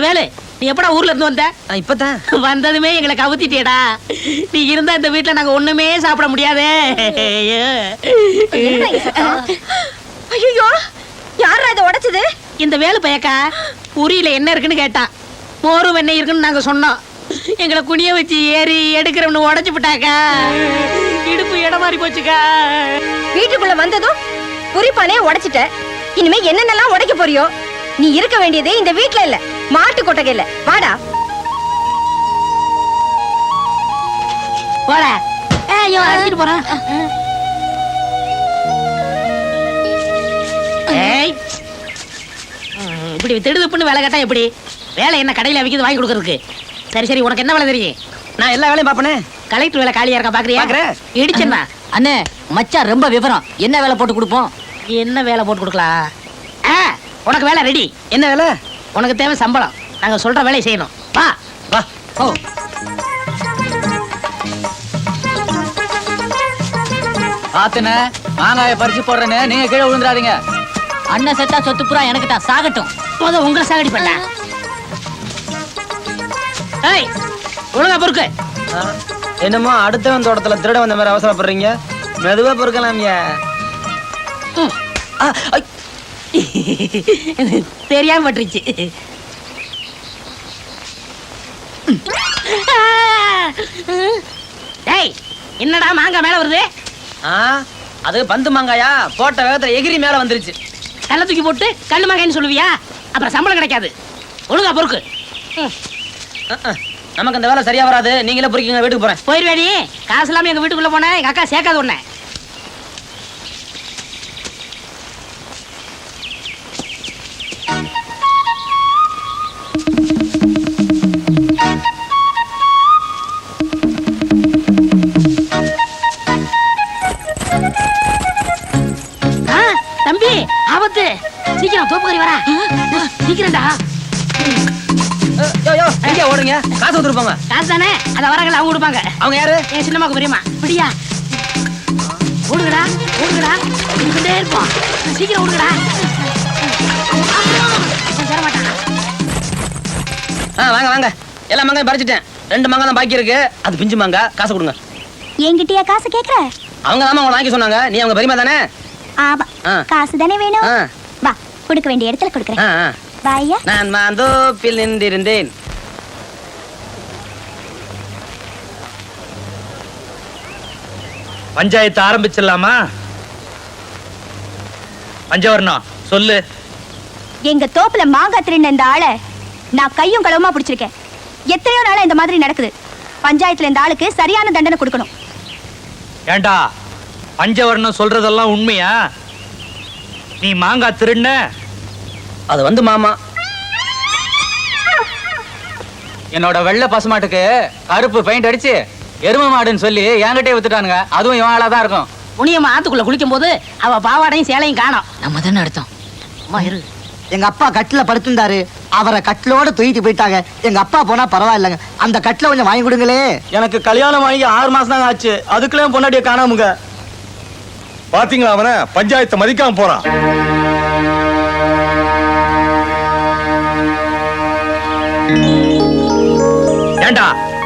வேலு நீ எப்படா ஊர்ல இருந்து வந்த? இப்பதான். வந்ததுமே எங்களை கவுத்திட்டியடா. நீ இருந்தா இந்த வீட்ல நாங்க ஒண்ணுமே சாப்பிட முடியாதே. ஐயோ. யாரா இதை? உடைச்சது? இந்த வேலு பயக்கா உரியில என்ன இருக்குன்னு கேட்டான் மோரு வெண்ணெய் இருக்குன்னு நாங்க சொன்னோம். எங்களை குனிய வச்சு ஏறி எடுக்கிறவனு உடைச்சு விட்டாக்கா. இடுப்பு இடம் மாறி போச்சுக்கா. வீட்டுக்குள்ள வந்ததும் குறிப்பானே உடைச்சிட்ட. இனிமே என்னென்னலாம் உடைக்க போறியோ? நீ இருக்க வேண்டியது இந்த வீட்ல இல்ல. மாட்டு கொட்டகையில. வாடா. போட ஐயோ அடிச்சிட்டு போறான் ஏய். இப்படி திடுதுப்புன்னு வேலை கேட்டா எப்படி? வேலை என்ன கடையில விக்கிறது வாங்கி கொடுக்கறதுக்கு? சரி சரி உனக்கு என்ன வேலை தெரியும்? நான் எல்லா வேலையும் பாப்பனே கலெக்டர் வேலை காலியா இருக்கா பாக்குறியா. இடிச்சேன்னா? அண்ணே மச்சான் ரொம்ப விவரம். என்ன வேலை போட்டு கொடுப்போம்? என்ன வேலை போட்டு கொடுக்கலாம்? ஆ. உனக்கு வேலை ரெடி. என்ன வேலை? உனக்கு தேவை சம்பளம். நாங்க சொல்ற வேலையை செய்யணும். வா. வா. ஓ. பாத்துனே மாங்காய பறிச்சு போடுறேன்னு நீங்க கீழே விழுந்துடாதீங்க. அண்ணன் செத்தா சொத்து புறா எனக்கு தான் சாகட்டும். முத உங்களை சாகடி பண்ண ஏய் ஒழுங்கா பொறுக்கு. என்னமோ அடுத்தவன் தோட்டத்துல திருட வந்த மாதிரி அவசரப்படுறீங்க. மெதுவா பொறுக்கலாம்யா ம். தெரியாம பட்டுருச்சு. டேய் என்னடா மாங்காய் மேல வருது? ஆ, அது பந்து மாங்காயா? போட்ட வேகத்துல எகிரி மேல வந்துருச்சு. கல்ல தூக்கி போட்டு கல்லு மாங்காய்னு சொல்லுவியா? அப்புறம் சம்பளம் கிடைக்காது. ஒழுங்கா பொறுக்கு. நமக்கு அந்த வேலை சரியா வராது. நீங்களே பொறுக்கிங்க வீட்டுக்கு போறேன். போயிருவேடி. காசு இல்லாம எங்க வீட்டுக்குள்ள போனேன் எங்க அக்கா சேர்க்காது உன்னை. காசு வந்துருப்பாங்க காசு தானே அதை வரங்கள் அவங்க கொடுப்பாங்க. அவங்க யாரு? என் சின்னம்மாக்கு பெரியம்மா பிடியா. ஓடுங்கடா ஓடுங்கடா. ஓடிக்கிட்டே இருப்போம். சீக்கிரம் ஓடுங்கடா. ஆ வாங்க வாங்க. எல்லா மாங்காயும் பறிச்சிட்டேன். ரெண்டு மாங்காய் தான் பாக்கி இருக்கு. அது பிஞ்சு மாங்காய் காசு கொடுங்க. என்கிட்டயா காசு கேக்குற? அவங்க தான் உங்களை வாங்கி சொன்னாங்க. நீ அவங்க பெரியமா தானே? ஆமா. காசு தானே வேணும். வா கொடுக்க வேண்டிய இடத்துல கொடுக்குறேன். நான் மாந்தோப்பில் நின்றிருந்தேன். பஞ்சாயத்து ஆரம்பிச்சிடலாமா? பஞ்சவர்ணம் சொல்லு. எங்க தோப்புல மாங்காய் திருடின இந்த ஆளை நான் கையும் களவுமா பிடிச்சிருக்கேன். எத்தனையோ நாளா இந்த மாதிரி நடக்குது. பஞ்சாயத்துல இந்த ஆளுக்கு சரியான தண்டனை கொடுக்கணும். ஏண்டா பஞ்சவர்ணம் சொல்றதெல்லாம் உண்மையா? நீ மாங்காய் திருண்ண? அது வந்து மாமா. என்னோட வெள்ளை பசுமாட்டுக்கு கருப்பு பெயிண்ட் அடிச்சு எரும மாடுன்னு சொல்லி என்கிட்டயே வித்துட்டானுங்க. அதுவும் இவன் தான் இருக்கும். முனியம்மா ஆத்துக்குள்ள குளிக்கும் போது அவ பாவாடையும் சேலையும் காணோம். நம்ம தானே அடுத்தோம் அம்மா இரு. எங்க அப்பா கட்டில படுத்திருந்தாரு. அவரை கட்டிலோட தூக்கிட்டு போயிட்டாங்க. எங்க அப்பா போனா பரவாயில்லைங்க. அந்த கட்டில கொஞ்சம் வாங்கி கொடுங்களே. எனக்கு கல்யாணம் ஆகி ஆறு மாசம் தான் ஆச்சு. அதுக்குள்ளே பொண்டாட்டிய காணாமுங்க. பாத்தீங்களா அவன? பஞ்சாயத்தை மதிக்காம போறான். ஏண்டா?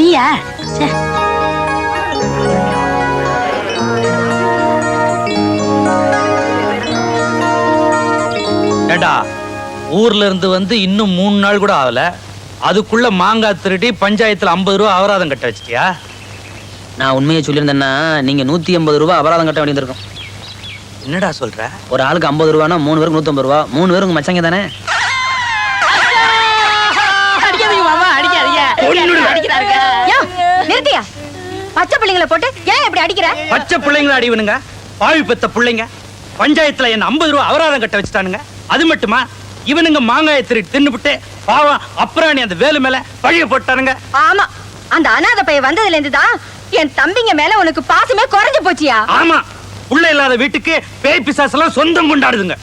நீயா. ஏண்டா ஊர்ல இருந்து வந்து இன்னும் மூணு நாள் கூட ஆகல. அதுக்குள்ள மாங்காய் திருடி பஞ்சாயத்துல ஐம்பது ரூபா அபராதம் கட்ட வச்சிட்டியா? நான் உண்மையை சொல்லியிருந்தேன்னா நீங்க நூத்தி எண்பது ரூபாய் அபராதம் கட்ட வேண்டியிருக்கும் என்னடா சொல்ற? ஒரு ஆளுக்கு ஐம்பது ரூபானா மூணு பேருக்கு நூத்தம்பது ரூபா மூணு பேருக்கு உங்க மச்சங்க தானே? நிறுத்தியா? பச்சை பிள்ளைங்களை போட்டு ஏன் இப்படி அடிக்கிற? பச்சை பிள்ளைங்கள அடிவனுங்க. பாவி பெத்த பிள்ளைங்க. பஞ்சாயத்துல என்ன ஐம்பது ரூபா அபராதம் கட்ட வச்சுட்டானுங்க. அது மட்டுமா? இவனுங்க மாங்காயை திருடி தின்னுபிட்டு பாவம் அப்புறம் அந்த வேலு மேல பழிய போட்டானுங்க. ஆமா. அந்த அனாதை பையன் வந்ததுல இருந்து தான் என் தம்பிங்க மேல உனக்கு பாசமே குறைஞ்சு போச்சியா? ஆமா. உள்ள இல்லாத வீட்டுக்கு பேய் பிசாசெல்லாம் சொந்தம் கொண்டாடுதுங்க.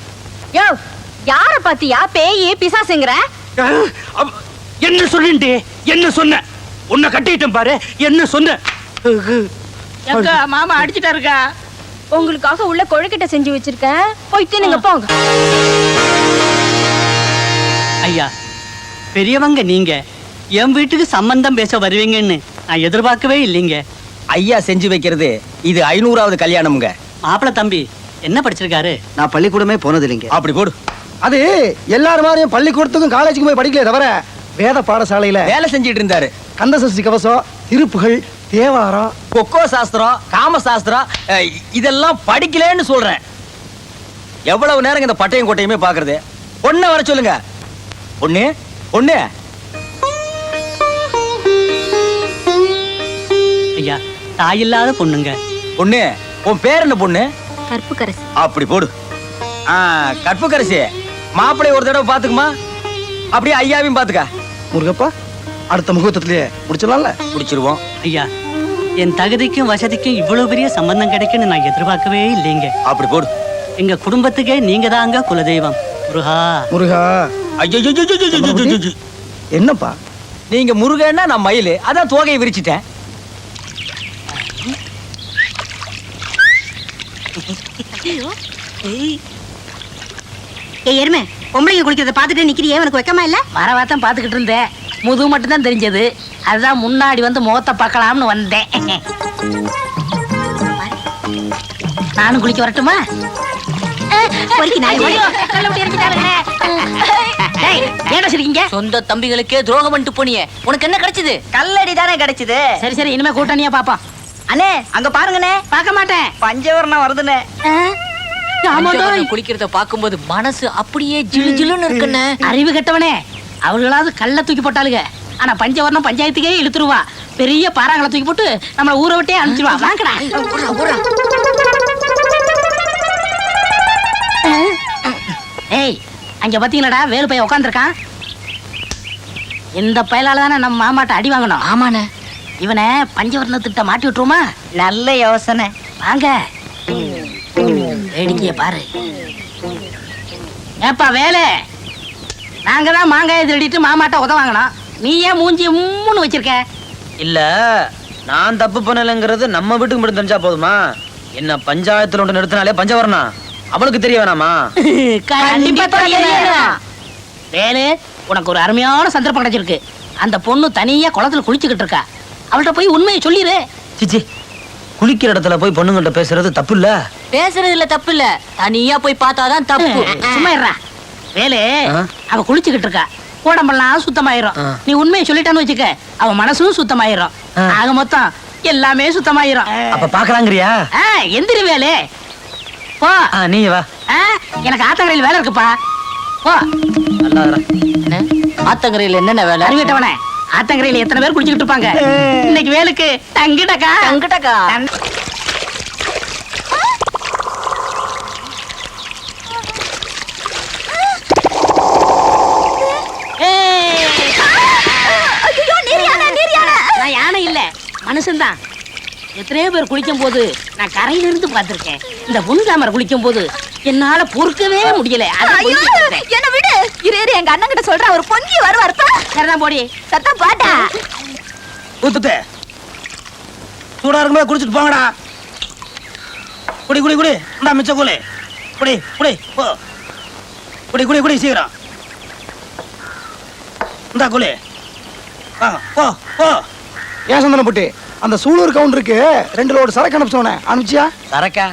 யோ யார பாத்தியா பேயி பிசாசுங்கிற? என்ன சொல்லிண்டே என்ன சொன்ன? உன்னை கட்டிட்டேன் பாரு. என்ன சொன்ன? மாமா அடிச்சிட்டாருக்கா. உங்களுக்காக உள்ள கொழுக்கிட்ட செஞ்சு வச்சிருக்கேன். போய் தின்னுங்க போங்க. ஐயா பெரியவங்க நீங்க. என் வீட்டுக்கு சம்பந்தம் பேச வருவீங்கன்னு நான் எதிர்பார்க்கவே இல்லைங்க. ஐயா செஞ்சு வைக்கிறது இது ஐநூறாவது கல்யாணம்ங்க. மாப்பிள தம்பி என்ன படிச்சிருக்காரு? நான் பள்ளிக்கூடமே போனது இல்லைங்க அப்படி போடு. அது எல்லாரும் மாதிரியும் பள்ளிக்கூடத்துக்கும் காலேஜுக்கும் போய் படிக்கல தவிர வேத பாடசாலையில வேலை செஞ்சிட்டு இருந்தாரு. கந்தசஷ்டி கவசம் திருப்புகள் தேவாரம் கொக்கோ சாஸ்திரம் காம சாஸ்திரம் இதெல்லாம் படிக்கலன்னு சொல்றேன். எவ்வளவு நேரம் இந்த பட்டையும் கோட்டையுமே பாக்குறது பொண்ணை வர சொல்லுங்க. பொண்ணு பொண்ணு. ஐயா தாயில்லாத பொண்ணுங்க. பொண்ணு உன் பேர் என்ன பொண்ணு? கருப்பு கரசி அப்படி போடு. ஆ கற்புக்கரசி. மாப்பிள்ளை ஒரு தடவை பாத்துக்குமா அப்படியே ஐயாவையும் பாத்துக்க முருகப்பா அடுத்த முகூர்த்தத்திலேயே முடிச்சிடலாம்ல? முடிச்சிருவோம். ஐயா என் தகுதிக்கும் வசதிக்கும் இவ்வளவு பெரிய சம்பந்தம் கிடைக்குன்னு நான் எதிர்பார்க்கவே இல்லைங்க. அப்படி போடு. எங்க குடும்பத்துக்கே நீங்க தாங்க குலதெய்வம். முருகா. முருகா. ஐயோ என்னப்பா நீங்க முருகன்னா நான் மயில் அதான் தோகையை விரிச்சிட்டேன் ஏய் எருமை பொம்பளைங்க குளிக்கிறத பார்த்துட்டு நிக்கிறியே உனக்கு வெக்கமா இல்ல வரவாத்தான் பாத்துக்கிட்டு இருந்தேன் முதுகு மட்டும் தான் தெரிஞ்சது. அதுதான் முன்னாடி வந்து முகத்தை பார்க்கலாம்னு வந்தேன். நானும் குளிக்க வரட்டுமா? சொந்த தம்பிகளுக்கே துரோகம் பண்ணிட்டு போனியே. உனக்கு என்ன கிடைச்சது? கல்லடி தானே கிடைச்சது. சரி சரி இனிமே கூட்டணியா பாப்போம் அண்ணே அங்க பாருங்கண்ணே. பார்க்க மாட்டேன். பஞ்சவரணம் வருதுண்ணே. குளிக்கிறத பாக்கும்போது மனசு அப்படியே ஜிலு ஜிலுன்னு இருக்குன்னு அறிவு கெட்டவனே. அவர்களாவது கல்ல தூக்கி போட்டாளுங்க. ஆனா பஞ்சவர்ணம் பஞ்சாயத்துக்கே இழுத்துருவா. பெரிய பாறாங்களை தூக்கி போட்டு நம்மள ஊரை விட்டே அனுப்பிச்சிருவா. வாங்கடா. ஏய் அங்க பாத்தீங்களாடா? வேலு பையன் உட்காந்துருக்கான் இந்த பயலால தானே நம்ம மாமாட்ட அடி வாங்கணும். ஆமாண்ணே. இவனை பஞ்சவர்ண திட்ட மாட்டி விட்டுருமா நல்ல யோசனை. வாங்க. வேடிக்கைய பாரு. ஏப்பா வேலை. நாங்க தான் மாங்காயை திருடிட்டு மாமாட்ட உத வாங்கினோம். நீ ஏன் மூஞ்சி மூணு வச்சிருக்க? இல்ல நான் தப்பு பண்ணலைங்கிறது நம்ம வீட்டுக்கு மட்டும் தெரிஞ்சா போதுமா? என்ன பஞ்சாயத்துல ஒன்று நிறுத்தினாலே பஞ்சவரணா அவனுக்கு தெரிய வேணாமா. வேலு உனக்கு ஒரு அருமையான சந்தர்ப்பம் கிடைச்சிருக்கு. அந்த பொண்ணு தனியா குளத்துல குளிச்சுக்கிட்டு இருக்கா. அவள்கிட்ட போய் உண்மையை சொல்லிடு சிச்சி குளிக்கிற இடத்துல போய் பொண்ணுங்கள்ட்ட பேசுறது தப்பு இல்ல? பேசுறதுல தப்பு இல்ல. தனியா போய் பார்த்தாதான் தப்பு. சும்மா இருடா. வேலு? அவ குளிச்சுக்கிட்டு இருக்கா. உடம்பெல்லாம் சுத்தமாயிரும். நீ உண்மையை சொல்லிட்டான்னு வச்சுக்க அவ மனசும் சுத்தமாயிரும். ஆக மொத்தம் எல்லாமே சுத்தமாயிரும். அப்ப பாக்கலாங்கிறியா? எந்திரி வேலு. போ. ஆ, நீ வா. ஆ, எனக்கு ஆத்தங்கரையில் வேலை இருக்குப்பா. போ. நல்லா ஆத்தங்கரையில என்னென்ன வேலை? அறிவிட்டவனே. ஆத்தங்கரையில் எத்தனை பேர் குளிச்சுக்கிட்டு இருப்பாங்க. இன்னைக்கு வேலுக்கு தங்கிடக்கா. தங்கிட்டக்கா ஏய். நான் யானை இல்ல மனுஷன்தான் எத்தனையோ பேர் குளிக்கும் போது நான் கரையில இருந்து பார்த்திருக்கேன். இந்த புன்காமர் குளிக்கும் போது என்னால பொறுக்கவே முடியல. என்ன விடு. இரு இரு எங்க அண்ணன் கிட்ட சொல்றேன். அவர் பொங்கி வருவார். சரிதான் போடி. சத்தம் பாட்டா. ஊத்துட்டு. சூடா இருக்கும்போது குடிச்சிட்டு போங்கடா. குடி குடி குடி. இந்தா மிச்ச கூலி குடி குடி போ. குடி குடி குடி சீக்கிரம். இந்தா கூலி போ போ. ஏன் சந்தன புட்டி? அந்த சூலூர் கவுண்டருக்கு ரெண்டு லோடு சரக்கு அனுப்பிச்சோனே அனுப்பிச்சியா? சரக்கா?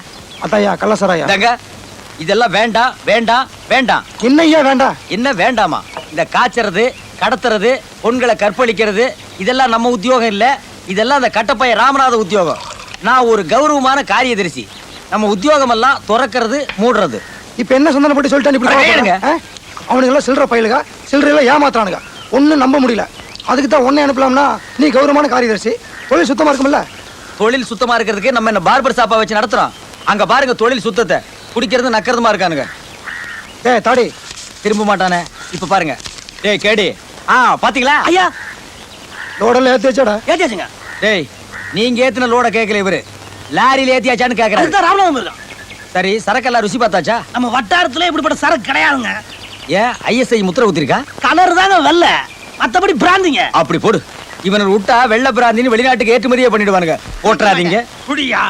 அத்தாயா கள்ள சராயா இந்தாங்க. இதெல்லாம் வேண்டாம் வேண்டாம் வேண்டாம் என்ன ஐயா வேண்டாம் என்ன வேண்டாமா? இந்த காய்ச்சறது கடத்துறது பொண்களை கற்பழிக்கிறது இதெல்லாம் நம்ம உத்தியோகம் இல்ல. இதெல்லாம் அந்த கட்டப்பைய ராமநாத உத்தியோகம். நான் ஒரு கௌரவமான காரியதரிசி. நம்ம உத்தியோகம் எல்லாம் துறக்கிறது மூடுறது. இப்ப என்ன சந்தனம் போட்டு சொல்லிட்டான் இப்படி அட, கோவப்படுறான்? ஏனுங்க? ஆ? அவனுங்க எல்லாம் சில்லற பயிலுக சில்லறையில ஏமாத்துறானுங்க. ஒண்ணும் நம்ப முடியல. அதுக்கு தான் உன்னை அனுப்பலாம்னா நீ கௌரவமான காரியதர்சி. தொழில் சுத்தமா இருக்கும்ல? தொழில் சுத்தமா இருக்கிறதுக்கு நம்ம என்ன பார்பர் ஷாப்பா வச்சு நடத்துறோம். அங்க பாருங்க தொழில் சுத்தத்தை. குடிக்கிறது நக்கிறதுமா இருக்கானுங்க. ஏய் தாடி. திரும்ப மாட்டானே. இப்ப பாருங்க. டேய் கேடி. ஆ பாத்தீங்களா? ஐயா. லோடெல்லாம் ஏத்தி வச்சாடா? ஏத்தியாச்சுங்க டேய் நீங்க ஏத்தின லோட கேட்கல இவரு. லாரியில ஏத்தியாச்சான்னு கேக்குறாரு. அதுதான் ராமநாதம் இருக்கான் சரி சரக்கெல்லாம் ருசி பார்த்தாச்சா? நம்ம வட்டாரத்துல இப்படிப்பட்ட சரக்கு கிடையாதுங்க. ஏன் ஐஎஸ்ஐ முத்திர குத்திருக்கா? கலர் தாங்க வெள்ள. மத்தபடி பிராந்திங்க. அப்படி போடு. இவனை விட்டா வெள்ள பிராந்தின்னு வெளிநாட்டுக்கு ஏற்றுமதியே பண்ணிடுவானுங்க. போட்டுறாதீங்க குடியா?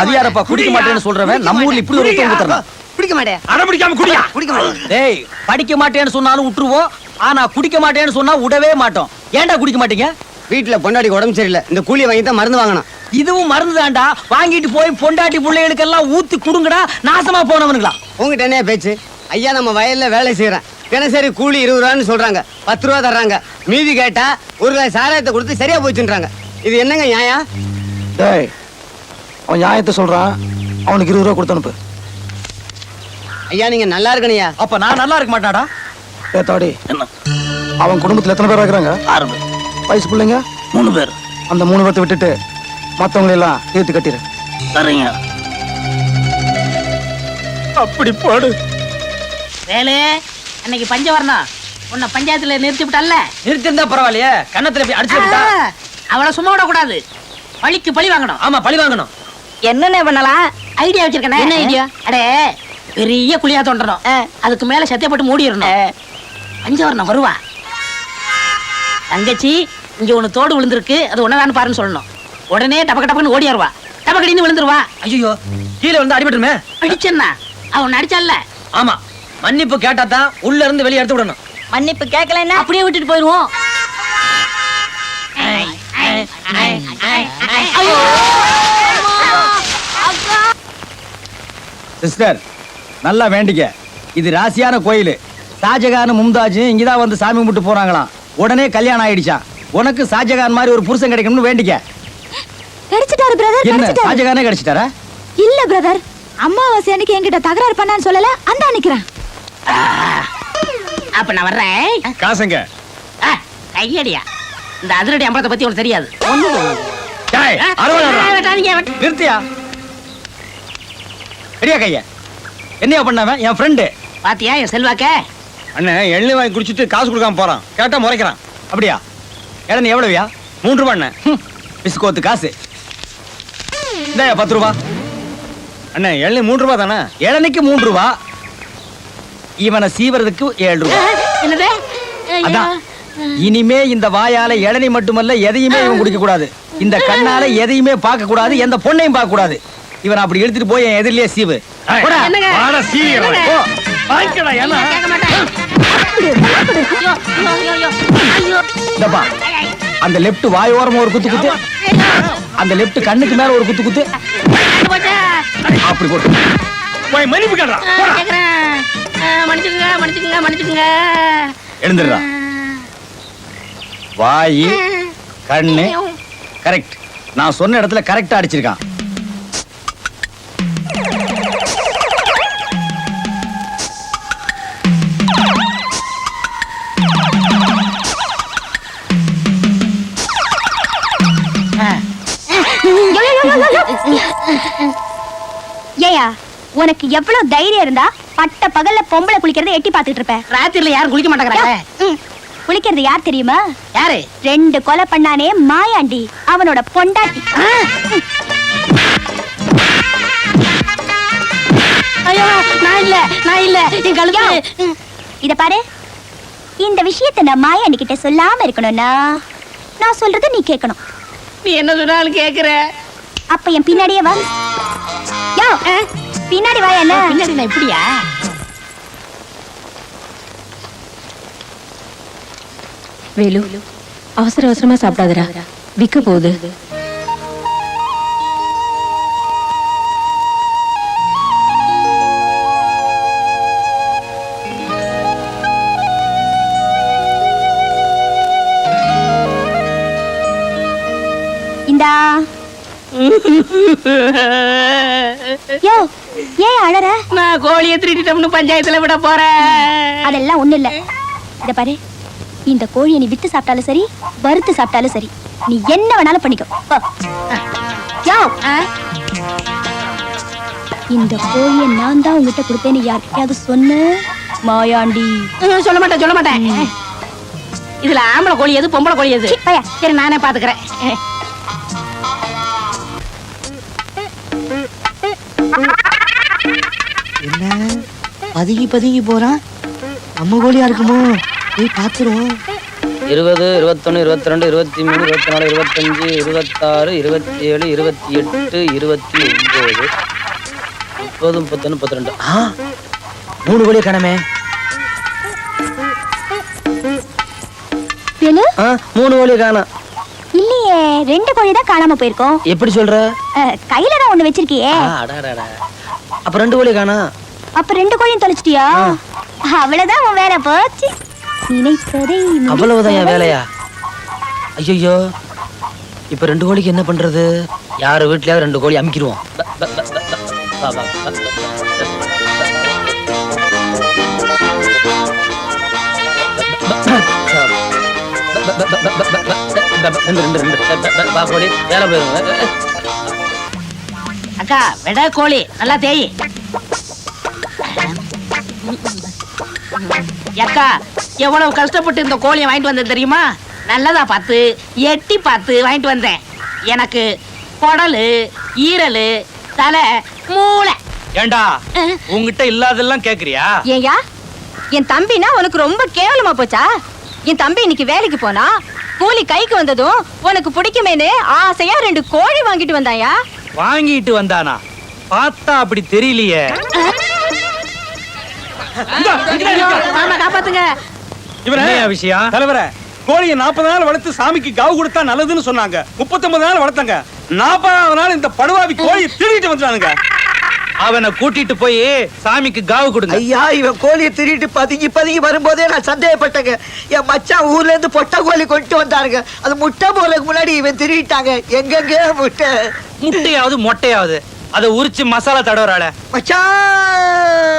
அது யாரப்பா? குடிக்க மாட்டேன்னு சொல்றவன்? நம்ம ஊர்ல இப்படி ஒரு குத்துறான் பிடிக்க மாட்டேன். அடம் பிடிக்காம குடியா? பிடிக்க மாட்டேன். டேய் படிக்க மாட்டேன்னு சொன்னாலும் விட்டுருவோம். ஆனா குடிக்க மாட்டேன்னு சொன்னா விடவே மாட்டோம். ஏன்டா குடிக்க மாட்டீங்க? வீட்டுல பொண்டாடி உடம்பு சரியில்லை. இந்த கூலியை வாங்கி தான் மருந்து வாங்கணும். இதுவும் மருந்து தான்டா வாங்கிட்டு போய் பொண்டாட்டி பிள்ளைகளுக்கெல்லாம் ஊத்தி குடுங்கடா. நாசமா போனவனுங்களா? உங்ககிட்ட என்ன பேச்சு? ஐயா நம்ம வயல்ல வேலை செய்யறேன் தினசரி கூலி இருபது ரூபான்னு சொல்றாங்க. பத்து ரூபா தர்றாங்க. மீதி கேட்டா ஒரு கிலோ சாராயத்தை கொடுத்து சரியா போச்சுன்றாங்க. இது என்னங்க நியாயம் டேய் அவன் நியாயத்தை சொல்றான். அவனுக்கு இருபது ரூபா கொடுத்து அனுப்பு. ஐயா நீங்க நல்லா இருக்கணையா அப்ப நான் நல்லா இருக்க மாட்டாடா ஏ தாடி. என்ன? அவன் குடும்பத்துல எத்தனை பேர் இருக்கிறாங்க? ஆறு பேர். வயசு பிள்ளைங்க? மூணு பேர். அந்த மூணு பேர்த்த விட்டுட்டு மத்தவங்களை எல்லாம் தீர்த்து கட்டிடு. சரிங்க அப்படி போடு. வேலு அன்னைக்கு பஞ்சம் வரணும் உன்னை பஞ்சாயத்துல நிறுத்தி விட்டல்ல நிறுத்திருந்தா பரவாயில்லையே. கன்னத்துல போய் அடிச்சு விட்டா அவளை சும்மா விடக்கூடாது. பழிக்கு பழி வாங்கணும். ஆமா பழி வாங்கணும். என்னென்ன பண்ணலாம் ஐடியா வச்சிருக்கேன். என்ன idea? அடே பெரிய குழியா தோண்டணும் அதுக்கு மேல சத்தியப்பட்டு மூடிடணும். பஞ்சவரணம் வருவா. தங்கச்சி இங்க ஒண்ணு தோடு விழுந்திருக்கு. அது ஒன்னதான்னு பாருன்னு சொல்லணும். உடனே டபக்க டபக்குன்னு ஓடியாருவா டபக்கடின்னு விழுந்துருவா. ஐயோ கீழே வந்து அடிபட்டுமே அடிச்சன்னா. அவன் அடிச்சால ஆமா. மன்னிப்பு கேட்டா தான் உள்ள இருந்து வெளியே எடுத்து விடணும் மன்னிப்பு கேட்கலன்னா அப்படியே விட்டுட்டு போயிருவோம் சிஸ்டர் நல்லா வேண்டிக்க இது ராசியான கோயில் ஷாஜகான் மும்தாஜ் இங்கதான் வந்து சாமி கும்பிட்டு போறாங்களாம் உடனே கல்யாணம் ஆயிடுச்சாம் உனக்கு ஷாஜகான் மாதிரி ஒரு புருஷன் கிடைக்கணும்னு வேண்டிக்க கிடைச்சிட்டாரு பிரதர் என்ன ஷாஜகானே கிடைச்சிட்டாரா இல்ல பிரதர் அம்மாவாசை அன்னைக்கு என்கிட்ட தகராறு பண்ணான்னு சொல்லல அந்த நிக்கிறேன் அப்ப நான் வர்றேன். காசுங்க. கையடியா. இந்த அதிரடி அம்பலத்தை பத்தி உனக்கு தெரியாது. நிறுத்தியா? பெரிய கைய. என்னையா பண்ணவன் என் ஃப்ரெண்டு பாத்தியா என் செல்வாக்க? அண்ணன் எள்ளி வாங்கி குடிச்சிட்டு காசு கொடுக்காம போறான். கேட்டா முறைக்கிறான். அப்படியா? இடம் எவ்வளவுயா மூன்று ரூபா அண்ணன் பிஸ்கோத்து காசு. இந்தாயா பத்து ரூபா. அண்ணன் எள்ளி மூன்று ரூபா தானே? இளநிக்கு மூன்று ரூபா. இவனை சீவறதுக்கு ஏழு ரூபா. என்னது? அதான். இனிமே இந்த வாயால இளநி மட்டுமல்ல எதையுமே இவன் குடிக்க கூடாது. இந்த கண்ணால எதையுமே பார்க்க கூடாது எந்த பொண்ணையும் பார்க்க கூடாது. இவன் அப்படி எடுத்துட்டு போய் என் எதிரிலேயே சீவு. அந்த லெஃப்ட் வாயோரமா ஒரு குத்து குத்து. அந்த லெஃப்ட் கண்ணுக்கு மேல ஒரு குத்து குத்து? அப்படி போட்டு. போய் மன்னிப்பு. ஆ, மன்னிச்சுக்குங்க மன்னிச்சுக்குங்க மன்னிச்சுக்குங்க. எழுந்துடுறா. வாய் கண்ணு கரெக்ட். நான் சொன்ன இடத்துல கரெக்டா அடிச்சிருக்கான். ஏயா உனக்கு எவ்வளவு தைரியம் இருந்தா பட்ட பகல்ல பொம்பளை குளிக்கிறத எட்டி பார்த்துட்டு இருப்ப ராத்திரில யாரும் குளிக்க மாட்டேங்கிறாங்க. குளிக்கிறது யார் தெரியுமா? யாரு? ரெண்டு கொலை பண்ணானே மாயாண்டி அவனோட பொண்டாட்டி. ஐயோ நான் இல்ல நான் இல்ல. என் கழுத்து. இத பாரு. இந்த விஷயத்தை நான் மாயாண்டி கிட்ட சொல்லாம இருக்கணும்னா நான் சொல்றத நீ கேட்கணும். நீ என்ன சொன்னாலும் கேக்குற. அப்ப என் பின்னாடியே வா. யோ. பின்னாடி வா என்ன? பின்னாடி நான் இப்படியா? வேலு அவசர அவசரமா சாப்பிடாதரா விக்க போகுது. இந்தா. யோ ஏன் அழற நான் கோழியை திருடிட்டோம்னு பஞ்சாயத்துல விட போறேன். அதெல்லாம் ஒண்ணு இல்ல. இத பாரு. இந்த கோழியை நீ வித்து சாப்பிட்டாலும் சரி வறுத்து சாப்பிட்டாலும் சரி நீ என்ன வேணாலும் பண்ணிக்கோ? இந்த கோழியை நான் தான் உங்ககிட்ட கொடுத்தேன்னு யார்கிட்டயாவது சொன்ன? மாயாண்டி. சொல்ல மாட்டேன் சொல்ல மாட்டேன். இதுல ஆம்பளை கோழி எது பொம்பளை கோழி எது. சரி நானே பாத்துக்கிறேன். பதுங்கி பதுங்கி போறான். நம்ம கோழியா இருக்குமோ? போய் பாத்துருவோம் இருபது இருபத்தொன்னு இருபத்தி ரெண்டு இருபத்தி மூணு இருபத்தி நாலு இருபத்தஞ்சு இருபத்தாறு இருபத்தி ஏழு இருபத்தி எட்டு இருபத்தி ஒன்பது முப்பது முப்பத்தொன்னு முப்பத்தி ரெண்டு ஆ? மூணு கோழியை காணமே. ஆ மூணு கோழியை காணோம் இல்லையே ரெண்டு கோழி தான் காணாம போயிருக்கோம். எப்படி சொல்ற? கையில தான் ஒண்ணு வச்சிருக்கியே. ஆ, அடாடாடா. அப்ப ரெண்டு கோழி காணோம் அப்ப ரெண்டு கோழியும் தொலைச்சிட்டியா அவ்வளவுதான் உன் வேலை போச்சு நினைப்பதை அவ்வளவுதான் என் வேலையா ஐயோ இப்ப ரெண்டு கோழிக்கு என்ன பண்றது யாரு வீட்லயாவது ரெண்டு கோழி அமுக்கிடுவோம் அக்கா விட கோழி நல்லா தேய் அக்கா எவ்வளவு கஷ்டப்பட்டு இந்த கோழியை வாங்கிட்டு வந்தேன் தெரியுமா? நல்லதா பார்த்து எட்டி பார்த்து வாங்கிட்டு வந்தேன். எனக்கு குடலு ஈரல் தலை மூளை. ஏண்டா உங்ககிட்ட இல்லாதெல்லாம் கேக்குறியா? ஏயா என் தம்பினா உனக்கு ரொம்ப கேவலமா போச்சா? என் தம்பி இன்னைக்கு வேலைக்கு போனா கூலி கைக்கு வந்ததும் உனக்கு பிடிக்குமேனு ஆசையா ரெண்டு கோழி வாங்கிட்டு வந்தாயா? வாங்கிட்டு வந்தானா? பார்த்தா அப்படி தெரியலையே. காப்பாத்துங்க. விஷயம்? தலைவரே கோழியை நாற்பது நாள் வளர்த்து சாமிக்கு காவு கொடுத்தா நல்லதுன்னு சொன்னாங்க. முப்பத்தொன்பது நாள் வளர்த்தாங்க. நாற்பதாவது நாள் இந்த படுவாவி கோழியை திருடிட்டு வந்துட்டானுங்க. அவனை கூட்டிட்டு போய் சாமிக்கு காவு கொடுங்க. ஐயா இவன் கோழியை திருட்டு பதுங்கி பதுங்கி வரும்போதே நான் சந்தேகப்பட்டேங்க. என் மச்சான் ஊர்ல இருந்து பொட்டை கோழி கொண்டு வந்தாருங்க. அது முட்டை போறதுக்கு முன்னாடி இவன் திருடிட்டாங்க. எங்கெங்க முட்டை. முட்டையாவது மொட்டையாவது. அதை உரிச்சு மசாலா தடவறாள.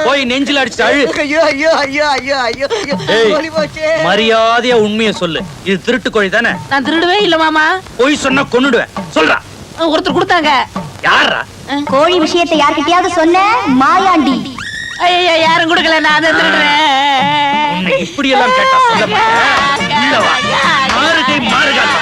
போய் நெஞ்சில அடிச்சு அழு. ஐயோ ஐயோ ஐயோ ஐயோ ஐயோ ஐயோ ஏய். கோழி போச்சே மரியாதையா உண்மையை சொல்லு. இது திருட்டு கோழி தானே? நான் திருடவே இல்ல மாமா. பொய் சொன்னா கொன்னுடுவேன். சொல்றா. ஒருத்தர் கொடுத்தாங்க. யாரா கோழி விஷயத்தை யார்கிட்டயாவது சொன்ன மாயாண்டி. ஐயா யாரும் கொடுக்கல நான் திருடுறேன். இப்படி எல்லாம் கேட்டா சொல்ல மாட்டேன். மாறுகை மாறுகால்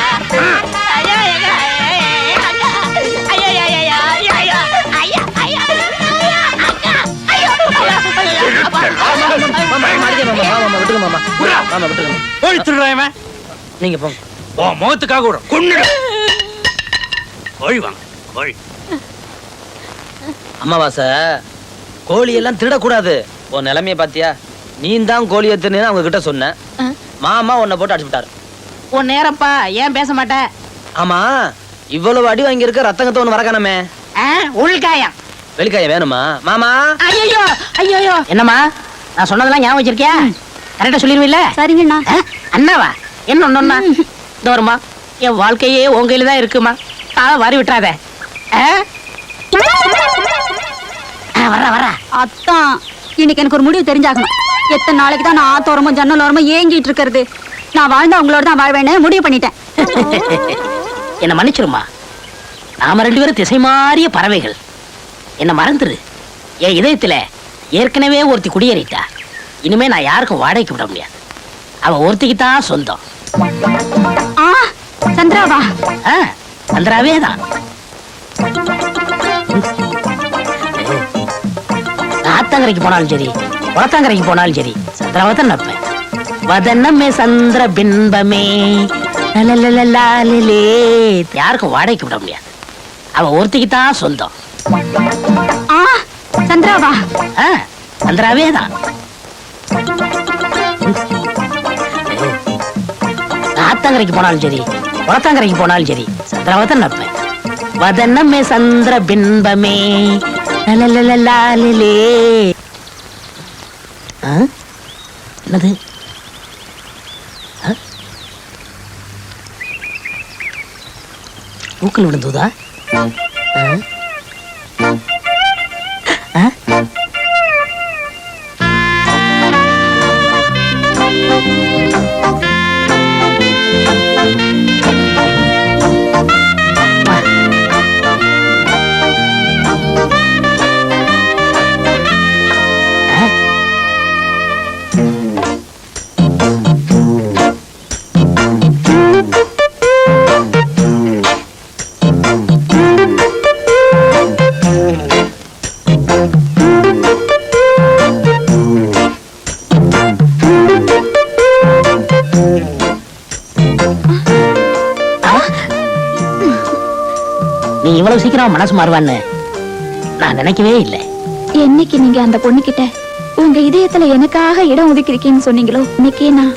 மாமா விட்டுங்க கோழி திருடுறான் நீங்க போங்க. ஓ முகத்துக்காக கூட கொன்னுடு. கோழி வாங்க கோழி அம்மாவாசை கோழி எல்லாம் திருடக்கூடாது. உன் நிலைமைய பாத்தியா நீ தான் கோழி எத்துன்னு அவங்க கிட்ட சொன்ன மாமா உன்னை போட்டு அடிச்சு விட்டாரு உன் நேரப்பா ஏன் பேச மாட்டேன் ஆமா இவ்வளவு அடி வாங்கி இருக்க ரத்தங்கத்தை ஒண்ணு வரக்கானமே உள்காயம். வெளிக்காய வேணுமா? மாமா? ஐயோ ஐயோ என்னம்மா நான் சொன்னதெல்லாம் ஞாபகம் வச்சிருக்கியா? கரெக்டா சொல்லிருவில்ல? சரிங்கண்ணா? அண்ணாவா? என்ன ஒண்ணுன்னா இந்த வருமா. என் வாழ்க்கையே உன் கையில தான் இருக்குமா? காலை வாரி விட்டுறாத. வர்றா வர்றா அத்தான். இன்னைக்கு எனக்கு ஒரு முடிவு தெரிஞ்சாகணும். எத்தனை நாளைக்கு தான் நான் ஆத்தோரமும் ஜன்னல் ஓரமும் ஏங்கிட்டு இருக்கிறது. நான் வாழ்ந்தா உங்களோட தான் வாழ்வேன்னு முடிவு பண்ணிட்டேன். என்ன மன்னிச்சிருமா நாம ரெண்டு பேரும் திசை மாறிய பறவைகள். என்ன மறந்துரு. என் இதயத்துல ஏற்கனவே ஒருத்தி குடியேறிட்டா. இனிமே நான் யாருக்கும் வாடகைக்கு விட முடியாது. அவ ஒருத்திக்கு தான் சொந்தம் சந்திராவா? சந்திராவே தான். ஆத்தங்கரைக்கு போனாலும் சரி குளத்தாங்கரைக்கு போனாலும் சரி சந்திராவை தான் நப்பேன். வதனமே சந்திர பின்பமே. யாருக்கும் வாடகைக்கு விட முடியாது. அவ ஒருத்திக்கு தான் சொந்தம் சந்திராவா? சந்திராவே தான். ஆத்தங்கரைக்கு போனாலும் சரி குளத்தாங்கரைக்கு போனாலும் சரி சந்திராவை தான் நப்பேன் வதனமே சந்திர பின்பமே லலலலலாலலே. ஆ? என்னது ஆ? விழுந்ததா மனசு மாறுவான்னு நான் நினைக்கவே இல்லை. என்னைக்கு நீங்க அந்த பொண்ணுகிட்ட உங்க இதயத்துல எனக்காக இடம் ஒதுக்கிருக்கீங்கன்னு சொன்னீங்களோ இன்னைக்கே நான்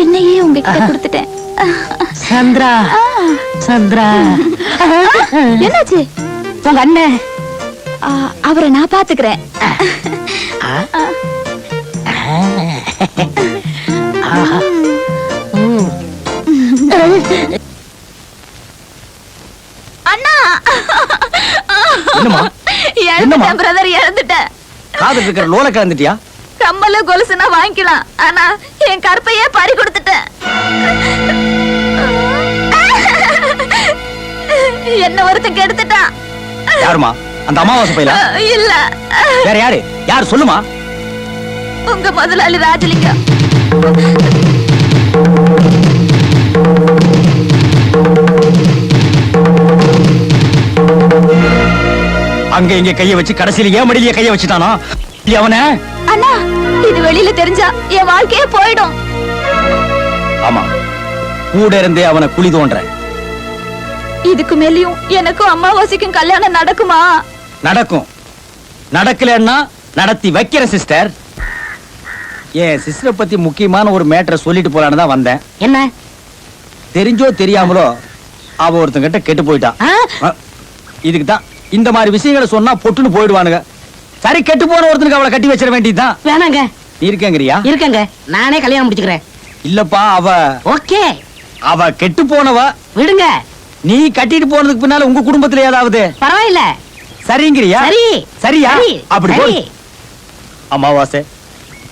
என்னையே உங்ககிட்ட கொடுத்துட்டேன். சந்திரா சந்திரா. என்னாச்சு? உங்க அண்ணன். அவரை நான் பாத்துக்கிறேன் பிரதர் இழந்துட்டேன் காதல் இருக்கிற லோல கலந்துட்டியா? கம்மல கொலுசுனா வாங்கிக்கலாம். ஆனா என் கற்பையே பறி கொடுத்துட்டேன். என்ன ஒருத்தன் கெடுத்துட்டான். யாருமா அந்த அமாவாசை பையலா? இல்ல. வேற யாரு? யார்? சொல்லுமா. உங்க முதலாளி ராஜலிங்கம் அங்க இங்க கைய வச்சு கடைசியில ஏன் மடியில கைய வச்சுட்டானா? அவன? அண்ணா இது வெளியில தெரிஞ்சா என் வாழ்க்கையே போயிடும். ஆமா. கூட இருந்தே அவனை குழி தோன்ற. இதுக்கு மேலயும் எனக்கும் அம்மாவாசைக்கும் கல்யாணம் நடக்குமா? நடக்கும். நடக்கலன்னா நடத்தி வைக்கிற சிஸ்டர் என் சிஸ்டரை பத்தி முக்கியமான ஒரு மேட்டரை சொல்லிட்டு போலான்னு தான் வந்தேன். என்ன? தெரிஞ்சோ தெரியாமலோ அவ ஒருத்தங்கிட்ட கெட்டு போயிட்டான் ஆ? இதுக்கு தான். இந்த மாதிரி விஷயங்களை சொன்னா பொட்டுன்னு போயிடுவானுங்க. சரி கெட்டு போன ஒருத்தனுக்கு அவளை கட்டி வச்சிட வேண்டியதுதான். வேணாங்க. நீ இருக்கேங்கிறியா? இருக்கங்க. நானே கல்யாணம் முடிச்சுக்கிறேன். இல்லப்பா அவ ஓகே. அவ கெட்டு போனவ விடுங்க. நீ கட்டிட்டு போனதுக்கு பின்னால உங்க குடும்பத்துல ஏதாவது? பரவாயில்ல. சரிங்கிறியா? சரி. சரியா? சரி, அப்படி. போடு. அமாவாசை.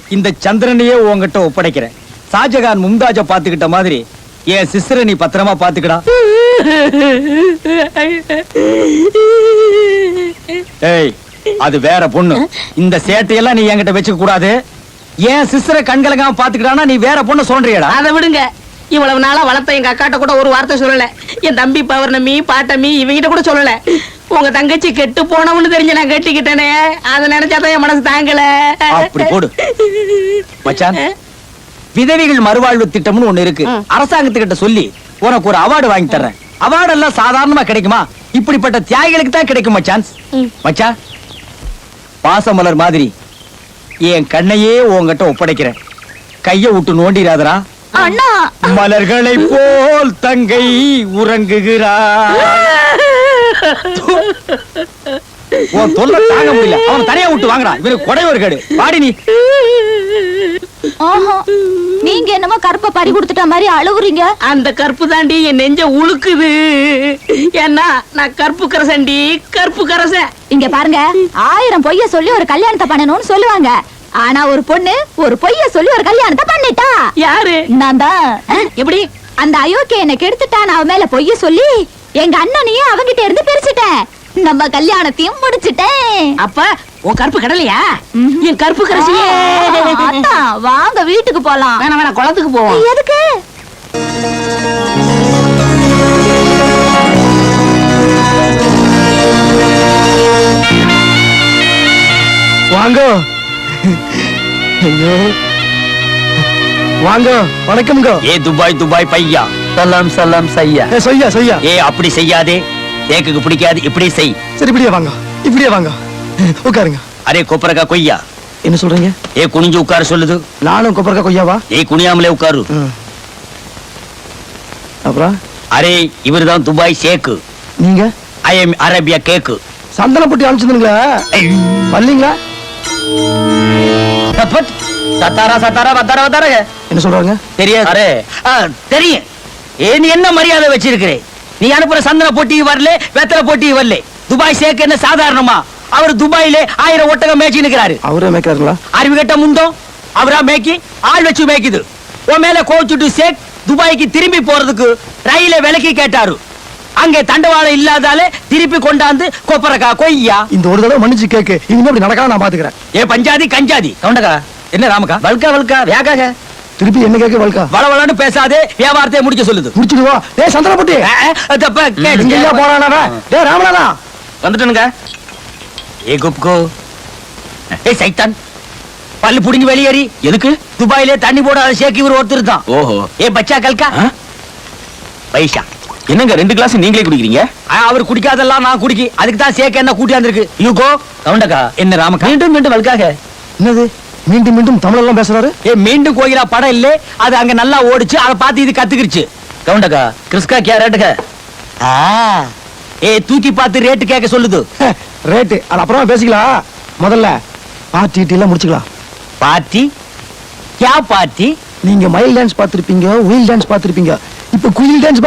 இந்த சந்திரனையே உன்கிட்ட ஒப்படைக்கிறேன். ஷாஜகான் மும்தாஜ பாத்துக்கிட்ட மாதிரி என் சிஸ்டரை நீ பத்திரமா பாத்துக்கடா ஏய் அது வேற பொண்ணு. இந்த சேட்டையெல்லாம் நீ என்கிட்ட வச்சுக்க கூடாது. என் சிஸ்டரை கண்கலங்காம பாத்துக்கிட்டானா நீ வேற பொண்ணு சொல்றியடா அதை விடுங்க. இவ்வளவு நாளா வளர்த்த எங்க அக்காட்ட கூட ஒரு வார்த்தை சொல்லல. என் தம்பி பௌர்ணமி பாட்டமி இவங்கிட்ட கூட சொல்லல. உங்க தங்கச்சி கெட்டு போனவன்னு தெரிஞ்சு நான் கட்டிக்கிட்டேனே. அதை நினைச்சாதான் என் மனசு தாங்கல. அப்படி போடு. மச்சான் விதவைகள் மறுவாழ்வு திட்டம்னு ஒண்ணு இருக்கு. அரசாங்கத்துக்கிட்ட சொல்லி உனக்கு ஒரு அவார்டு வாங்கி தர்றேன். அவார்டு எல்லாம் சாதாரணமா கிடைக்குமா? இப்படிப்பட்ட தியாகிகளுக்கு தான் கிடைக்கும் மச்சான் ம். மச்சான் பாசமலர் மாதிரி என் கண்ணையே உன்கிட்ட ஒப்படைக்கிறேன். கைய விட்டு நோண்டிராதரா அண்ணா. மலர்களை போல் தங்கை உறங்குகிறார். உன் தொல்லை தாங்க முடியல. அவன் தனியா விட்டு வாங்குறான் இவனுக்கு கொடை ஒரு கேடு. பாடி நீ. ஆஹா நீங்க என்னமோ கருப்பை பறி கொடுத்துட்ட மாதிரி அழுகுறீங்க. அந்த கற்பு தாண்டி என் நெஞ்ச உழுக்குது. ஏன்னா நான் கற்பு கரசண்டி கற்பு கரசன் இங்க பாருங்க ஆயிரம் பொய்ய சொல்லி ஒரு கல்யாணத்தை பண்ணணும்னு சொல்லுவாங்க. ஆனா ஒரு பொண்ணு ஒரு பொய்ய சொல்லி ஒரு கல்யாணத்தை பண்ணிட்டா. யாரு? நான் தான். எப்படி? அந்த அயோக்கிய என்ன கெடுத்துட்டான் அவன் மேல பொய்ய சொல்லி எங்க அண்ணனையும் அவங்கிட்ட இருந்து பிரிச்சுட்டேன். நம்ம கல்யாணத்தையும் முடிச்சிட்டேன். அப்ப உன் கருப்பு கடலையா. என் கருப்பு கரசியே வாங்க வீட்டுக்கு போலாம். வேணாம் வேணாம் குளத்துக்கு போவோம். எதுக்கு? வாங்க. ஐயோ. வாங்க வணக்கம்ங்க. ஏ துபாய் துபாய் பையா. சலாம் சலாம் சையா. ஏ சொய்யா சொய்யா ஏ அப்படி செய்யாதே. தேக்குக்கு பிடிக்காது இப்படி செய். சரி இப்படியே வாங்க. இப்படியே வாங்க. உட்காருங்க. அரே கொப்பரக்கா கொய்யா. என்ன சொல்றீங்க? ஏ குனிஞ்சு உட்கார சொல்லுது. நானும் கொப்பரக்கா கொய்யாவா? ஏ குனியாமலே உட்காரு. அப்புறம்? அரே இவர்தான் துபாய் ஷேக்கு. நீங்க? I am Arabia cake. சந்தனம் போட்டு அனுப்பிச்சிருந்தீங்களா? வரலீங்களா? சத்தாரா சத்தாரா வத்தாரா வத்தாரா என்ன சொல்றாங்க தெரியாது. அரே. தெரியும். ஏ நீ என்ன மரியாதை வச்சிருக்கிறே? நீ அனுப்புற சந்தன போட்டி வரல வெத்தலை போட்டி வரல. துபாய் சேக் என்ன சாதாரணமா? அவர் துபாயிலே ஆயிரம் ஒட்டகம் மேய்ச்சி நிக்கிறாரு. அவரே மேய்க்கிறாருங்களா? அறிவு கட்ட முண்டோம் அவரா மேய்க்கி? ஆள் வச்சு மேய்க்குது. உன் மேல கோச்சுட்டு சேக் துபாய்க்கு திரும்பி போறதுக்கு ரயில விலைக்கு கேட்டாரு. அங்கே தண்டவாளம் இல்லாதாலே திருப்பி கொண்டாந்து கொப்பரக்கா கொய்யா. இந்த ஒரு தடவை மன்னிச்சு கேக்கு. இனிமே அப்படி நடக்காம நான் பாத்துக்கிறேன். ஏ பஞ்சாதி கஞ்சாதி. கவுண்டக்கா என்ன ராமக்கா? வல்கா வல்கா வேகாக. திருப்பி என்ன கேட்க வல்கா வளவளன்னு பேசாதே வியாபாரத்தை முடிக்க சொல்லுது. முடிச்சிட்டு வா. டேய் அஹ், தப்ப, இங்க கேளு. போறானவ டேய் ராமநாதா. வந்துட்டனுங்க. ஏ குப்கோ. ஏய் சைத்தான். பல்லு புடிங்கி வெளியேறி. எதுக்கு? துபாயிலே தண்ணி போடாத ஷேக் இவர் ஒருத்தர் தான். ஓஹோ. ஏ பச்சா கல்கா. பைசா என்னங்க ரெண்டு கிளாஸ் நீங்களே குடிக்கிறீங்க? அவர் குடிக்காதெல்லாம் நான் குடிக்கி. அதுக்கு தான் சேக்க என்ன கூட்டி வந்திருக்கு. யூகோ கவுண்டக்கா என்ன ராமக்கா? மீண்டும் மீண்டும் வல்காக. என்னது? மீண்டும் மீண்டும் தமிழ் எல்லாம் பேசுறாரு? ஏ மீண்டும் கோயிலா படம் இல்ல. அது அங்க நல்லா ஓடிச்சு. அதை பார்த்து இது கத்துக்கிருச்சு. கவுண்டக்கா கிறிஸ்கா கே ரேட்டுக்க? ஏ தூக்கி பார்த்து ரேட்டு கேட்க சொல்லுது. ரேட்டு. அது அப்புறமா பேசிக்கலாம். முதல்ல பார்ட்டி எல்லாம் முடிச்சுக்கலாம். பார்ட்டி கே பார்ட்டி நீங்க மயில் டான்ஸ் பார்த்திருப்பீங்க உயில் டான்ஸ் பார்த்திருப்பீங்க. இப்ப குயில் டான்ஸ்